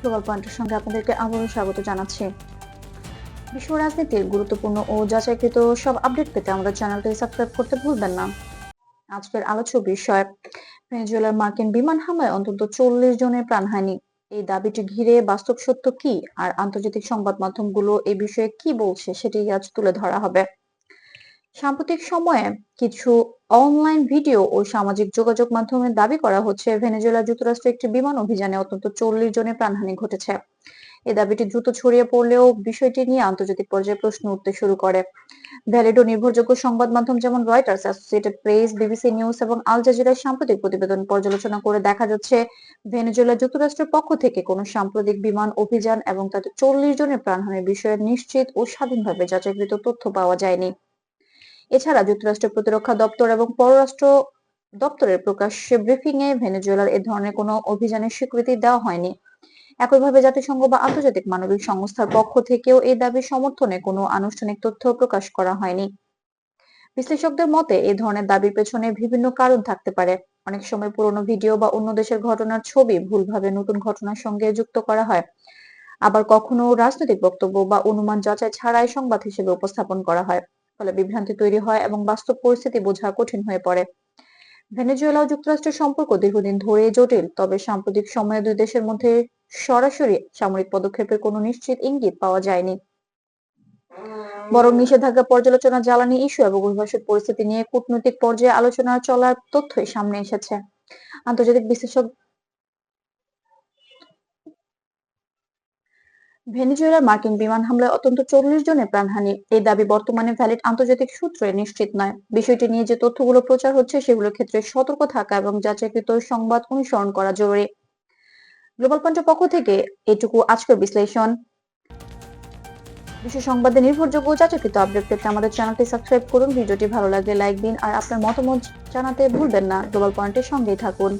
Global পয়েন্টের সঙ্গে আপনাদেরকে আবারও স্বাগত জানাচ্ছি। বিশ্ব রাজনীতির গুরুত্বপূর্ণ ও যাচাইকৃত সব আপডেট পেতে আমাদের চ্যানেলটি সাবস্ক্রাইব করতে ভুলবেন না। আজকের আলোচ্য বিষয়, ভেনেজুয়েলার মার্কিন বিমান হামলায় অন্তত চল্লিশ জনের প্রাণহানি এই দাবিটি ঘিরে বাস্তব সত্য কি? আর আন্তর্জাতিক সংবাদ মাধ্যমগুলো এই বিষয়ে কি বলছে সেটি আজ তুলে ধরা হবে। সাম্প্রতিক সময়ে কিছু অনলাইন ভিডিও ও সামাজিক যোগাযোগ মাধ্যমে দাবি করা হচ্ছে ভেনেজুয়েলা যুক্তরাষ্ট্রে একটি বিমান অভিযানে অন্তত চল্লিশ জনের প্রাণহানি ঘটেছে। এ দাবিটি দ্রুত ছড়িয়ে পড়লেও বিষয়টি নিয়ে আন্তর্জাতিক পর্যায়ে প্রশ্ন উঠতে শুরু করে। ভ্যালিড নির্ভরযোগ্য সংবাদ মাধ্যম যেমন Reuters Associated Press BBC News এবং আল জাজিরার সাম্প্রতিক প্রতিবেদন পর্যালোচনা করে দেখা যাচ্ছে, ভেনেজুয়েলা যুক্তরাষ্ট্রের পক্ষ থেকে কোনো সাম্প্রতিক বিমান অভিযান এবং তাতে চল্লিশ জনের প্রাণহানির বিষয়ে নিশ্চিত ও স্বাধীনভাবে যাচাইকৃত তথ্য পাওয়া যায়নি। এছাড়া যুক্তরাষ্ট্রের প্রতিরক্ষা দপ্তর এবং পররাষ্ট্র দপ্তরের প্রকাশ্যে ব্রিফিং এ ভেনেজুয়েলার এ ধরনের কোনো অভিযানের স্বীকৃতি দেওয়া হয়নি। একইভাবে জাতিসংঘ বা আন্তর্জাতিক মানবিক সংস্থার পক্ষ থেকেও এই দাবির সমর্থনে কোনো আনুষ্ঠানিক তথ্য প্রকাশ করা হয়নি। বিশ্লেষকদের মতে এই ধরনের দাবির পেছনে বিভিন্ন কারণ থাকতে পারে। অনেক সময় পুরনো ভিডিও বা অন্য দেশের ঘটনার ছবি ভুলভাবে নতুন ঘটনার সঙ্গে যুক্ত করা হয়। আবার কখনো রাজনৈতিক বক্তব্য বা অনুমান যাচাই ছাড়াই সংবাদ হিসেবে উপস্থাপন করা হয়। ফলে বিভ্রান্তি তৈরি হয় এবং বাস্তব পরিস্থিতি বোঝা কঠিন হয়ে পড়ে। ভেনেজুয়েলা ও যুক্তরাষ্ট্রের সম্পর্ক দীর্ঘদিন ধরে জটিল, তবে সাম্প্রতিক সময়ে দুই দেশের মধ্যে সরাসরি সামরিক পদক্ষেপের কোনো নিশ্চিত ইঙ্গিত পাওয়া যায়নি। বরং নিষেধাজ্ঞা পর্যালোচনা, জ্বালানি ইস্যু এবং অভিবাসন পরিস্থিতি নিয়ে কূটনৈতিক পর্যায়ে আলোচনা চলার তথ্যই সামনে এসেছে। আন্তর্জাতিক বিশ্লেষক ভেনেজুয়েলার মার্কিন বিমান হামলায় অত্যন্ত চল্লিশ জনের প্রাণহানি। এই দাবি বর্তমানে ভ্যালিড আন্তর্জাতিক সূত্রে নিশ্চিত নয়। বিষয়টি নিয়ে যে তথ্যগুলো প্রচার হচ্ছে, সেগুলোর ক্ষেত্রে সতর্ক থাকা এবং যাচাইকৃত সংবাদ অনুসরণ করা জরুরি। গ্লোবাল পয়েন্টের পক্ষ থেকে এটুকু আজকের বিশ্লেষণ। বিশ্ব সংবাদে নির্ভরযোগ্য যাচাইকৃত আপডেট পেতে আমাদের চ্যানেলটি সাবস্ক্রাইব করুন। ভিডিওটি ভালো লাগলে লাইক দিন আর আপনার মতামত জানাতে ভুলবেন না। গ্লোবাল পয়েন্টের সঙ্গেই থাকুন।